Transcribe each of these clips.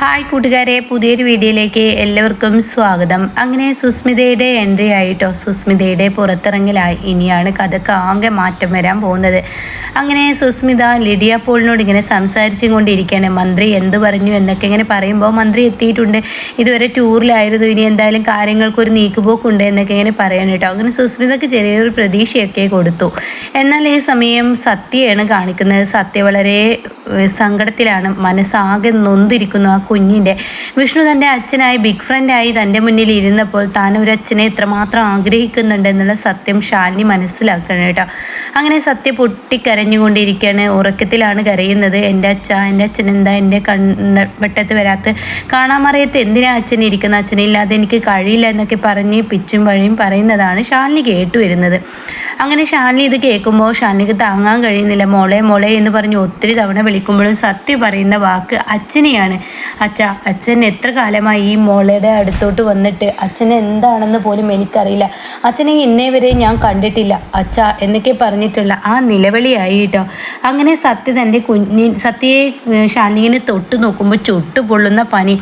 Hi കൂട്ടുകാരെ പുതിയൊരു വീഡിയോയിലേക്ക് എല്ലാവർക്കും സ്വാഗതം. അങ്ങനെ സുസ്മിതയുടെ എൻട്രി ആയിട്ടോ സുസ്മിതയുടെ പുറത്തിറങ്ങലായി ഇനിയാണ് കഥക്ക് ആകെ മാറ്റം വരാൻ പോകുന്നത്. അങ്ങനെ സുസ്മിത ലിഡിയ പോളിനോട് ഇങ്ങനെ സംസാരിച്ചും കൊണ്ടിരിക്കുകയാണ്. മന്ത്രി എന്ത് പറഞ്ഞു എന്നൊക്കെ ഇങ്ങനെ പറയുമ്പോൾ മന്ത്രി എത്തിയിട്ടുണ്ട്. ഇതുവരെ ടൂറിലായിരുന്നു. ഇനി എന്തായാലും കാര്യങ്ങൾക്കൊരു നീക്കുപോക്കുണ്ട് എന്നൊക്കെ ഇങ്ങനെ പറയാൻ കേട്ടോ. അങ്ങനെ സുസ്മിതക്ക് ചെറിയൊരു പ്രതീക്ഷയൊക്കെ കൊടുത്തു. എന്നാൽ ഈ സമയം സത്യയാണ് കാണിക്കുന്നത്. സത്യ വളരെ സങ്കടത്തിലാണ്. മനസ്സാകെ നൊന്തിരിക്കുന്നു. ആ കുഞ്ഞിന്റെ. വിഷ്ണു തന്റെ അച്ഛനായി ബിഗ് ഫ്രണ്ടായി തന്റെ മുന്നിൽ ഇരുന്നപ്പോൾ താൻ ഒരു അച്ഛനെ എത്രമാത്രം ആഗ്രഹിക്കുന്നുണ്ടെന്നുള്ള സത്യം ശാലിനി മനസ്സിലാക്കണം കേട്ടോ. അങ്ങനെ സത്യ പൊട്ടിക്കരഞ്ഞുകൊണ്ടിരിക്കുകയാണ്. ഉറക്കത്തിലാണ് കരയുന്നത്. എന്റെ അച്ഛ എന്റെ അച്ഛൻ എന്താ എന്റെ കണ്ണ വെട്ടത്ത് വരാത്ത കാണാമറിയത്ത് എന്തിനാ അച്ഛൻ ഇരിക്കുന്ന അച്ഛനില്ലാതെ എനിക്ക് കഴിയില്ല എന്നൊക്കെ പറഞ്ഞ് പിച്ചും വഴിയും പറയുന്നതാണ് ശാലിനി കേട്ടു വരുന്നത് അങ്ങനെ ഷാനി ഇത് കേൾക്കുമ്പോൾ ഷാനിക്ക് താങ്ങാൻ കഴിയുന്നില്ല. മോളെ മോളെ എന്ന് പറഞ്ഞ് ഒത്തിരി തവണ വിളിക്കുമ്പോഴും സത്യം പറയുന്ന വാക്ക് അച്ഛനെയാണ്. അച്ഛ അച്ഛൻ എത്ര കാലമായി ഈ മോളയുടെ അടുത്തോട്ട് വന്നിട്ട്? അച്ഛൻ എന്താണെന്ന് പോലും എനിക്കറിയില്ല. അച്ഛനെ ഇന്നേ വരെ ഞാൻ കണ്ടിട്ടില്ല. അച്ഛ എന്നൊക്കെ പറഞ്ഞിട്ടുള്ള ആ നിലവിളിയായി കേട്ടോ. അങ്ങനെ സത്യ തന്റെ കുഞ്ഞി സത്യയെ ഷാനിങ്ങിനെ തൊട്ട് നോക്കുമ്പോൾ ചുട്ടു പൊള്ളുന്ന പനി.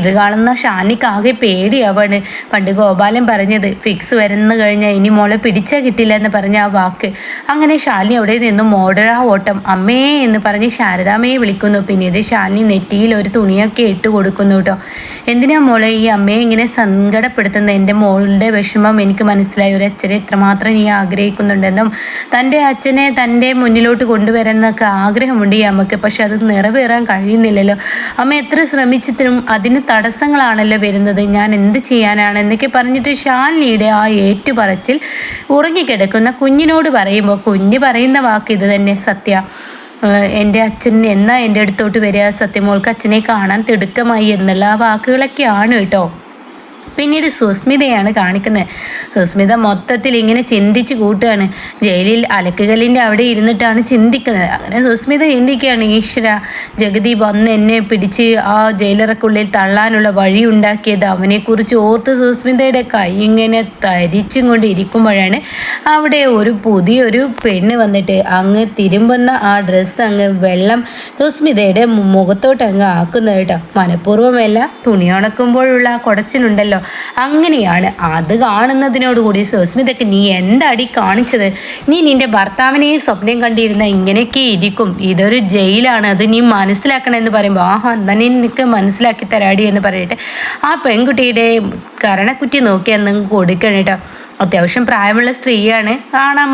ഇത് കാണുന്ന ഷാനിക്ക് ആകെ പേടിയാവാണ്. പണ്ട് ഗോപാലൻ പറഞ്ഞത് ഫിക്സ് വരുന്നു കഴിഞ്ഞാൽ ഇനി മോളെ പിടിച്ചാൽ കിട്ടില്ല എന്ന് പറഞ്ഞ ആ വാക്ക്. അങ്ങനെ ശാലിനി അവിടെ നിന്ന് മോഡറാ ഓട്ടം അമ്മേ എന്ന് പറഞ്ഞ് ശാരദാമ്മയെ വിളിക്കുന്നു. പിന്നീട് ശാലിനി നെറ്റിയിൽ ഒരു തുണിയൊക്കെ ഇട്ട് കൊടുക്കുന്നു കേട്ടോ. എന്തിനാ മോളെ ഈ അമ്മയെ ഇങ്ങനെ സങ്കടപ്പെടുത്തുന്ന? എന്റെ മോളുടെ വിഷമം എനിക്ക് മനസ്സിലായി. ഒരു അച്ഛനെ എത്രമാത്രം നീ ആഗ്രഹിക്കുന്നുണ്ടെന്നും തന്റെ അച്ഛനെ തന്റെ മുന്നിലോട്ട് കൊണ്ടുവരുന്നൊക്കെ ആഗ്രഹമുണ്ട് ഈ അമ്മയ്ക്ക്. പക്ഷെ അത് നിറവേറാൻ കഴിയുന്നില്ലല്ലോ. അമ്മ എത്ര ശ്രമിച്ചിട്ടും അതിന് തടസ്സങ്ങളാണല്ലോ വരുന്നത്. ഞാൻ എന്ത് ചെയ്യാനാണ് എന്നൊക്കെ പറഞ്ഞിട്ട് ശാലിനിയുടെ ആ ഏറ്റുപറച്ചിൽ ഉറങ്ങിക്കിടക്കുന്ന കുഞ്ഞിനോട് പറയുമ്പോൾ കുഞ്ഞ് പറയുന്ന വാക്ക് ഇത് തന്നെ സത്യ. എന്റെ അച്ഛൻ എന്നാ എന്റെ അടുത്തോട്ട് വരിക? സത്യമോൾക്ക് അച്ഛനെ കാണാൻ തിടുക്കമായി എന്നുള്ള ആ വാക്കുകളൊക്കെയാണ് കേട്ടോ. പിന്നീട് സുസ്മിതയാണ് കാണിക്കുന്നത്. സുസ്മിത മൊത്തത്തിൽ ഇങ്ങനെ ചിന്തിച്ച് കൂട്ടുകയാണ്. ജയിലിൽ അലക്കുകല്ലിന്റെ അവിടെ ഇരുന്നിട്ടാണ് ചിന്തിക്കുന്നത്. അങ്ങനെ സുസ്മിത ചിന്തിക്കുകയാണ് ഈശ്വര ജഗതി വന്ന് എന്നെ പിടിച്ച് ആ ജയിലറക്കുള്ളിൽ തള്ളാനുള്ള വഴി ഉണ്ടാക്കിയത് അവനെക്കുറിച്ച് ഓർത്ത് സുസ്മിതയുടെ കൈ ഇങ്ങനെ തരിച്ചും കൊണ്ട് ഇരിക്കുമ്പോഴാണ് അവിടെ ഒരു പുതിയൊരു പെണ്ണ് വന്നിട്ട് അങ്ങ് തിരുമ്പുന്ന ആ ഡ്രസ്സ് അങ്ങ് വെള്ളം സുസ്മിതയുടെ മുഖത്തോട്ട് അങ്ങ് ആക്കുന്നത് കേട്ടോ. മനഃപൂർവമല്ല തുണി ഉണക്കുമ്പോഴുള്ള ആ കുടച്ചിലുണ്ടല്ലോ അങ്ങനെയാണ് അത് കാണുന്നതിനോടുകൂടി സുസ്മിതയ്ക്ക് നീ എന്താടി കാണിച്ചത്? നീ നിന്റെ ഭർത്താവിനെ സ്വപ്നം കണ്ടിരുന്ന ഇങ്ങനെയൊക്കെ ഇരിക്കും. ഇതൊരു ജയിലാണ്. അത് നീ മനസ്സിലാക്കണം എന്ന് പറയുമ്പോൾ ആഹാ എന്നാൽ നിനക്ക് മനസ്സിലാക്കി തരാടി എന്ന് പറയട്ടെ ആ പെൺകുട്ടിയുടെ കരണക്കുറ്റി നോക്കി അന്ന് കൊടുക്കണം കേട്ടോ. അത്യാവശ്യം പ്രായമുള്ള സ്ത്രീയാണ്. കാണാൻ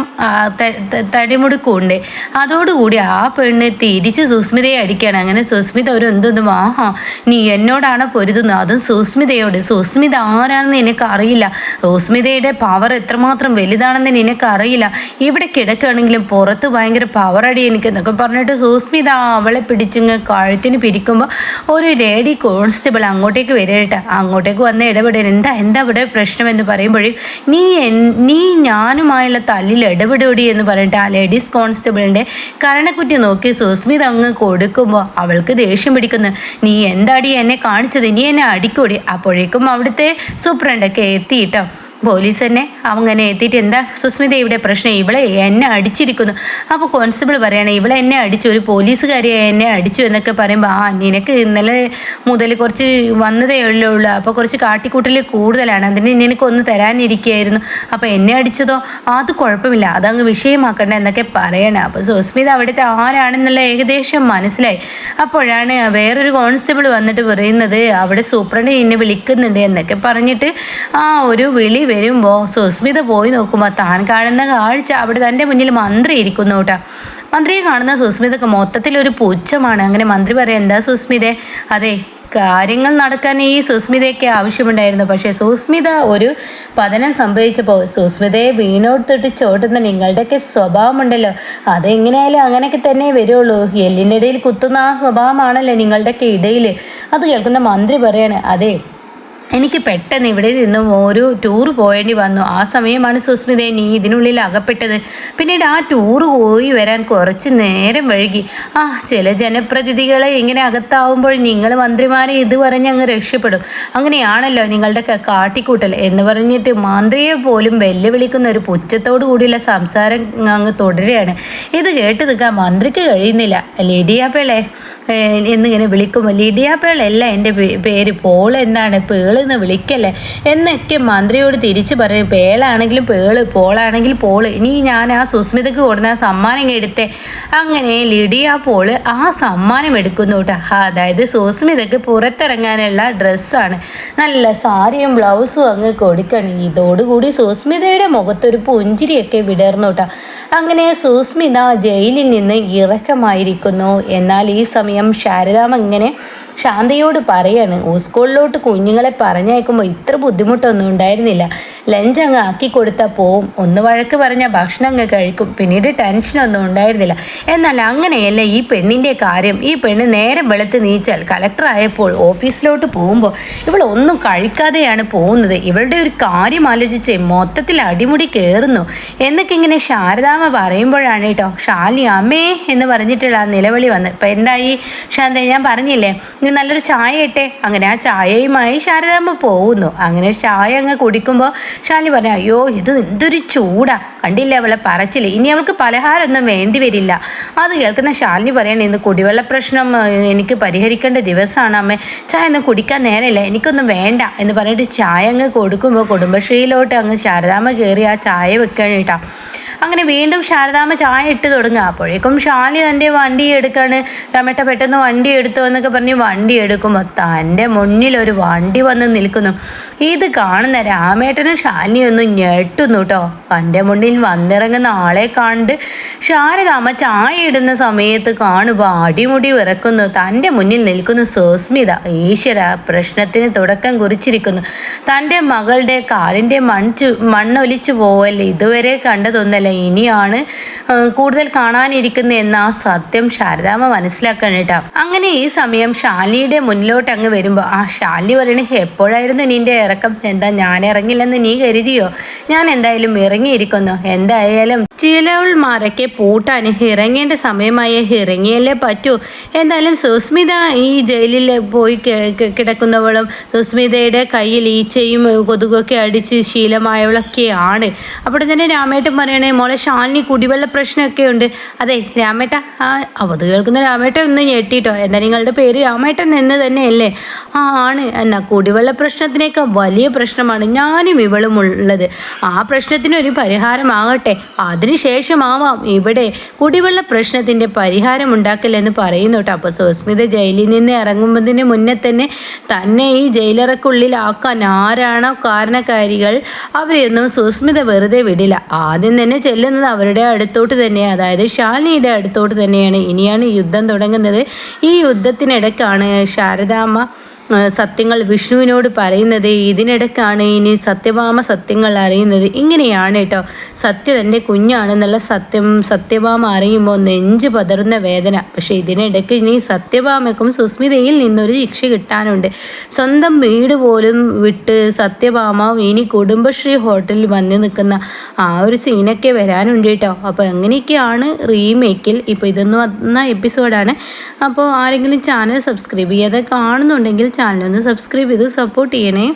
തടിമുടുക്കൂണ്ട്. അതോടുകൂടി ആ പെണ്ണ് തിരിച്ച് സുസ്മിതയെ അടിക്കുകയാണ് അങ്ങനെ സുസ്മിത ഒരു എന്തൊന്നും ആഹാ നീ എന്നോടാണ് പൊരുതുന്നത്? അതും സുസ്മിതയോട്. സുസ്മിത ആരാണെന്ന് നിനക്ക് അറിയില്ല സുസ്മിതയുടെ പവർ എത്രമാത്രം വലുതാണെന്ന് നിനക്ക് അറിയില്ല ഇവിടെ കിടക്കുകയാണെങ്കിലും പുറത്ത് ഭയങ്കര പവർ അടി എനിക്ക് എന്നൊക്കെ പറഞ്ഞിട്ട് സുസ്മിത അവളെ പിടിച്ചിങ്ങ് കഴുത്തിന് പിരിക്കുമ്പോൾ ഒരു ലേഡി കോൺസ്റ്റബിൾ അങ്ങോട്ടേക്ക് വരട്ടെ. അങ്ങോട്ടേക്ക് വന്ന് ഇടപെടാൻ എന്താ എന്താ ഇവിടെ പ്രശ്നം എന്ന് പറയുമ്പോഴേ നീ നീ ഞാനുമായുള്ള തല്ലിൽ ഇടപെടുപടി എന്ന് പറഞ്ഞിട്ട് ആ ലേഡീസ് കോൺസ്റ്റബിളിന്റെ കരണക്കുറ്റി നോക്കി സുസ്മിത അങ്ങ് കൊടുക്കുമ്പോൾ അവൾക്ക് ദേഷ്യം പിടിക്കുന്നു. നീ എന്താടി എന്നെ കാണിച്ചത്? നീ എന്നെ അടിക്കൂടി. അപ്പോഴേക്കും അവിടുത്തെ സൂപ്രണ്ടൊക്കെ എത്തിയിട്ടോ. പോലീസ് തന്നെ അങ്ങനെ എത്തിയിട്ട് എന്താ സുസ്മിത ഇവിടെ പ്രശ്നം? ഇവളെ എന്നെ അടിച്ചിരിക്കുന്നു. അപ്പോൾ കോൺസ്റ്റബിൾ പറയണേ ഇവളെ എന്നെ അടിച്ചു. ഒരു പോലീസുകാരിയെ എന്നെ അടിച്ചു എന്നൊക്കെ പറയുമ്പോൾ ആ നിനക്ക് ഇന്നലെ മുതൽ കുറച്ച് വന്നതേ ഉള്ളൂ. അപ്പോൾ കുറച്ച് കാട്ടിക്കൂട്ടൽ കൂടുതലാണ്. അതിന് നിനക്ക് ഒന്ന് തരാനിരിക്കുകയായിരുന്നു. അപ്പോൾ എന്നെ അടിച്ചതോ? അത് കുഴപ്പമില്ല. അതങ്ങ് വിഷയമാക്കണ്ട എന്നൊക്കെ പറയണേ. അപ്പോൾ സുസ്മിത അവിടുത്തെ ആരാണെന്നുള്ള ഏകദേശം മനസ്സിലായി. അപ്പോഴാണ് വേറൊരു കോൺസ്റ്റബിൾ വന്നിട്ട് പറയുന്നത് അവിടെ സൂപ്രണ്ട് എന്നെ വിളിക്കുന്നുണ്ട് എന്നൊക്കെ പറഞ്ഞിട്ട് ആ ഒരു വിളി വരുമ്പോൾ സുസ്മിത പോയി നോക്കുമ്പോൾ താൻ കാണുന്ന കാഴ്ച അവിടെ തന്റെ മുന്നിൽ മന്ത്രി ഇരിക്കുന്നു കേട്ടോ. മന്ത്രിയെ കാണുന്ന സുസ്മിതക്ക് മൊത്തത്തിൽ ഒരു പുച്ഛമാണ്. അങ്ങനെ മന്ത്രി പറയാം എന്താ സുസ്മിതെ? അതെ കാര്യങ്ങൾ നടക്കാൻ ഈ സുസ്മിതയ്ക്ക് ആവശ്യമുണ്ടായിരുന്നു. പക്ഷേ സുസ്മിത ഒരു പതനം സംഭവിച്ചപ്പോൾ സുസ്മിതയെ വീണോടുത്തിട്ട് ചോട്ടുന്ന നിങ്ങളുടെയൊക്കെ സ്വഭാവമുണ്ടല്ലോ. അതെങ്ങനെയായാലും അങ്ങനെയൊക്കെ തന്നെ വരുള്ളൂ. എല്ലിന്റെ ഇടയിൽ കുത്തുന്ന ആ സ്വഭാവമാണല്ലോ നിങ്ങളുടെയൊക്കെ ഇടയിൽ അത് കേൾക്കുന്ന മന്ത്രി പറയാണ് അതെ എനിക്ക് പെട്ടെന്ന് ഇവിടെ നിന്നും ഒരു ടൂർ പോയേണ്ടി വന്നു. ആ സമയമാണ് സുസ്മിത നീ ഇതിനുള്ളിൽ അകപ്പെട്ടത്. പിന്നീട് ആ ടൂർ പോയി വരാൻ കുറച്ച് നേരം വഴുകി ആ ചില ജനപ്രതിനിധികളെ ഇങ്ങനെ അകത്താവുമ്പോൾ നിങ്ങൾ മന്ത്രിമാരെ ഇത് പറഞ്ഞ് അങ്ങ് രക്ഷപ്പെടും. അങ്ങനെയാണല്ലോ നിങ്ങളുടെ കാട്ടിക്കൂട്ടൽ എന്ന് പറഞ്ഞിട്ട് മന്ത്രിയെ പോലും വെല്ലുവിളിക്കുന്ന ഒരു പുച്ഛത്തോടു കൂടിയുള്ള സംസാരം അങ്ങ് തുടരുകയാണ്. ഇത് കേട്ട് നിൽക്കാൻ മന്ത്രിക്ക് കഴിയുന്നില്ല. ലിഡിയാപ്പേളെ എന്നിങ്ങനെ വിളിക്കുമ്പോൾ ലിഡിയാപ്പേളല്ല എന്റെ പേര് പോൾ എന്താണ് പേളെന്ന് വിളിക്കല്ലേ? എന്നൊക്കെ മന്ത്രിയോട് തിരിച്ചു പറയും പേളാണെങ്കിലും പേൾ പോളാണെങ്കിൽ പോൾ. ഇനി ഞാൻ ആ സുസ്മിതയ്ക്ക് കൊടുന്ന ആ സമ്മാനം എടുത്തേ. അങ്ങനെ ലിഡിയ പോൾ ആ സമ്മാനം എടുക്കുന്നു കേട്ടോ. അതായത് സുസ്മിതക്ക് പുറത്തിറങ്ങാനുള്ള ഡ്രസ്സാണ്. നല്ല സാരിയും ബ്ലൗസും അങ്ങ് കൊടുക്കണം. ഇതോടുകൂടി സുസ്മിതയുടെ മുഖത്തൊരു പുഞ്ചിരിയൊക്കെ വിടർന്നു കേട്ടോ. അങ്ങനെ സുസ്മിത ജയിലിൽ നിന്ന് ഇറക്കമായിരിക്കുന്നു. എന്നാൽ ഈ സമയം ശാരദാമ ഇങ്ങനെ ശാന്തയോട് പറയാണ് സ്കൂളിലോട്ട് കുഞ്ഞുങ്ങളെ പറഞ്ഞയക്കുമ്പോൾ ഇത്ര ബുദ്ധിമുട്ടൊന്നും ഉണ്ടായിരുന്നില്ല. ലഞ്ച് അങ്ങ് ആക്കി കൊടുത്താൽ പോവും ഒന്ന് വഴക്ക് പറഞ്ഞാൽ ഭക്ഷണം അങ്ങ് കഴിക്കും. പിന്നീട് ടെൻഷനൊന്നും ഉണ്ടായിരുന്നില്ല. എന്നാൽ അങ്ങനെയല്ല ഈ പെണ്ണിന്റെ കാര്യം? ഈ പെണ്ണ് നേരെ വെളുത്ത് നീച്ചാൽ കലക്ടറായപ്പോൾ ഓഫീസിലോട്ട് പോകുമ്പോൾ ഇവൾ ഒന്നും കഴിക്കാതെയാണ് പോകുന്നത്. ഇവളുടെ ഒരു കാര്യം ആലോചിച്ച് മൊത്തത്തിൽ അടിമുടി കയറുന്നു. എന്നൊക്കെ ഇങ്ങനെ ശാരദാമ പറയുമ്പോഴാണ് കേട്ടോ ഷാലി അമ്മേ എന്ന് പറഞ്ഞിട്ടുള്ള ആ നിലവിളി വന്ന്. ഇപ്പം എന്തായി? ശാന്ത ഞാൻ പറഞ്ഞില്ലേ നീ നല്ലൊരു ചായ ഇട്ടെ. അങ്ങനെ ആ ചായയുമായി ശാരദാമ്മ പോകുന്നു. അങ്ങനെ ചായ അങ്ങ് കുടിക്കുമ്പോൾ ഷാലി പറഞ്ഞു അയ്യോ ഇത് എന്തൊരു ചൂടാ. കണ്ടില്ല അവളെ പറച്ചില്ല ഇനി അവൾക്ക് പലഹാരമൊന്നും വേണ്ടി വരില്ല. അത് കേൾക്കുന്ന ശാലിനി പറയണേ ഇന്ന് കുടിവെള്ള പ്രശ്നം എനിക്ക് പരിഹരിക്കേണ്ട ദിവസമാണ് അമ്മ. ചായ ഒന്നും കുടിക്കാൻ നേരമില്ല. എനിക്കൊന്നും വേണ്ട. എന്ന് പറഞ്ഞിട്ട് ചായ അങ്ങ് കൊടുക്കുമ്പോൾ കുടുംബശ്രീയിലോട്ട് അങ്ങ് ശാരദാമ്മ കയറി ആ ചായ വെക്കണേട്ടാ അങ്ങനെ വീണ്ടും ശാരദാമ്മ ചായ ഇട്ട് തുടങ്ങുക. അപ്പോഴേക്കും ഷാലി തന്റെ വണ്ടി എടുക്കാണ്. രമേട്ട പെട്ടെന്ന് വണ്ടി എടുത്തു എന്നൊക്കെ പറഞ്ഞ് വണ്ടി എടുക്കുമ്പോൾ തന്റെ മുന്നിൽ ഒരു വണ്ടി വന്ന് നിൽക്കുന്നു. ഇത് കാണുന്ന രാമേട്ടനും ഷാലിനിയൊന്നും ഞെട്ടുന്നു കേട്ടോ. തന്റെ മുന്നിൽ വന്നിറങ്ങുന്ന ആളെ കണ്ട് ശാരദാമ്മ ചായ ഇടുന്ന സമയത്ത് കാണുമ്പോൾ അടിമുടി വിറക്കുന്നു. തന്റെ മുന്നിൽ നിൽക്കുന്നു സുസ്മിത. ഈശ്വര പ്രശ്നത്തിന് തുടക്കം കുറിച്ചിരിക്കുന്നു. തന്റെ മകളുടെ കാലിന്റെ മൺ മണ്ണൊലിച്ചു പോവല്ലേ? ഇതുവരെ കണ്ടതൊന്നല്ല? ഇനിയാണ് കൂടുതൽ കാണാനിരിക്കുന്നത് എന്ന ആ സത്യം ശാരദാമ്മ മനസ്സിലാക്കണം കേട്ടോ. അങ്ങനെ ഈ സമയം ശാലിയുടെ മുന്നിലോട്ട് അങ്ങ് വരുമ്പോൾ ആ ഷാലി പറയണേ എപ്പോഴായിരുന്നു നിന്റെ ഇറക്കം? എന്താ ഞാൻ ഇറങ്ങില്ലെന്ന് നീ കരുതിയോ? ഞാൻ എന്തായാലും ഇറങ്ങിയിരിക്കുന്നു. എന്തായാലും ചിലവൾമാരൊക്കെ പൂട്ടാൻ ഇറങ്ങേണ്ട സമയമായ ഇറങ്ങിയല്ലേ പറ്റൂ. എന്തായാലും സുസ്മിത ഈ ജയിലിൽ പോയി കിടക്കുന്നവളും സുസ്മിതയുടെ കയ്യിൽ ഈച്ചയും കൊതുകൊക്കെ അടിച്ച് ശീലമായവളൊക്കെയാണ്. അപ്പോൾ തന്നെ രാമേട്ടൻ പറയണേ മോളെ ശാലിനി കുടിവെള്ള പ്രശ്നമൊക്കെ ഉണ്ട്. അതെ രാമേട്ട ആ അവത് കേൾക്കുന്ന രാമേട്ട ഒന്ന് ഞെട്ടിട്ടോ. എന്താ നിങ്ങളുടെ പേര് രാമേട്ടൻ എന്ന് തന്നെയല്ലേ? ആ ആണ്. എന്നാ കുടിവെള്ള പ്രശ്നത്തിനേക്കാൾ വലിയ പ്രശ്നമാണ് ഞാനും ഇവളും ഉള്ളത്. ആ പ്രശ്നത്തിനൊരു പരിഹാരമാകട്ടെ. അതിന് അതിനുശേഷമാവാം ഇവിടെ കുടിവെള്ള പ്രശ്നത്തിന്റെ പരിഹാരം ഉണ്ടാക്കില്ലെന്ന് പറയുന്നു കേട്ടോ. അപ്പോൾ സുസ്മിത ജയിലിൽ നിന്ന് ഇറങ്ങുന്നതിന് മുന്നേ തന്നെ തന്നെ ഈ ജയിലറക്കുള്ളിലാക്കാൻ ആരാണോ കാരണക്കാരികൾ അവരെയൊന്നും സുസ്മിത വെറുതെ വിടില്ല. ആദ്യം തന്നെ ചെല്ലുന്നത് അവരുടെ അടുത്തോട്ട് തന്നെയാണ്. അതായത് ശാലിനിയുടെ അടുത്തോട്ട് തന്നെയാണ്. ഇനിയാണ് യുദ്ധം തുടങ്ങുന്നത്. ഈ യുദ്ധത്തിനിടയ്ക്കാണ് ശാരദാമ്മ സത്യങ്ങൾ വിഷ്ണുവിനോട് പറയുന്നത് ഇതിനിടയ്ക്കാണ് ഇനി സത്യഭാമ സത്യങ്ങൾ അറിയുന്നത്. ഇങ്ങനെയാണ് കേട്ടോ. സത്യ തന്റെ കുഞ്ഞാണെന്നുള്ള സത്യം സത്യഭാമ അറിയുമ്പോൾ നെഞ്ച് പതറുന്ന വേദന. പക്ഷേ ഇതിനിടയ്ക്ക് ഇനി സത്യഭാമയ്ക്കും സുസ്മിതയിൽ നിന്നൊരു ശിക്ഷ കിട്ടാനുണ്ട്. സ്വന്തം വീട് പോലും വിട്ട് സത്യഭാമ ഇനി കുടുംബശ്രീ ഹോട്ടലിൽ വന്ന് നിൽക്കുന്ന ആ ഒരു സീനൊക്കെ വരാനുണ്ട് കേട്ടോ. അപ്പോൾ എങ്ങനെയൊക്കെയാണ് റീമേക്കിൽ ഇപ്പോൾ ഇതൊന്നും വന്ന എപ്പിസോഡാണ്. അപ്പോൾ ആരെങ്കിലും ചാനൽ സബ്സ്ക്രൈബ് ചെയ്യാതെ കാണുന്നുണ്ടെങ്കിൽ ചാനൽ ഒന്ന് സബ്സ്ക്രൈബ് ചെയ്ത് സപ്പോർട്ട് ചെയ്യണേ.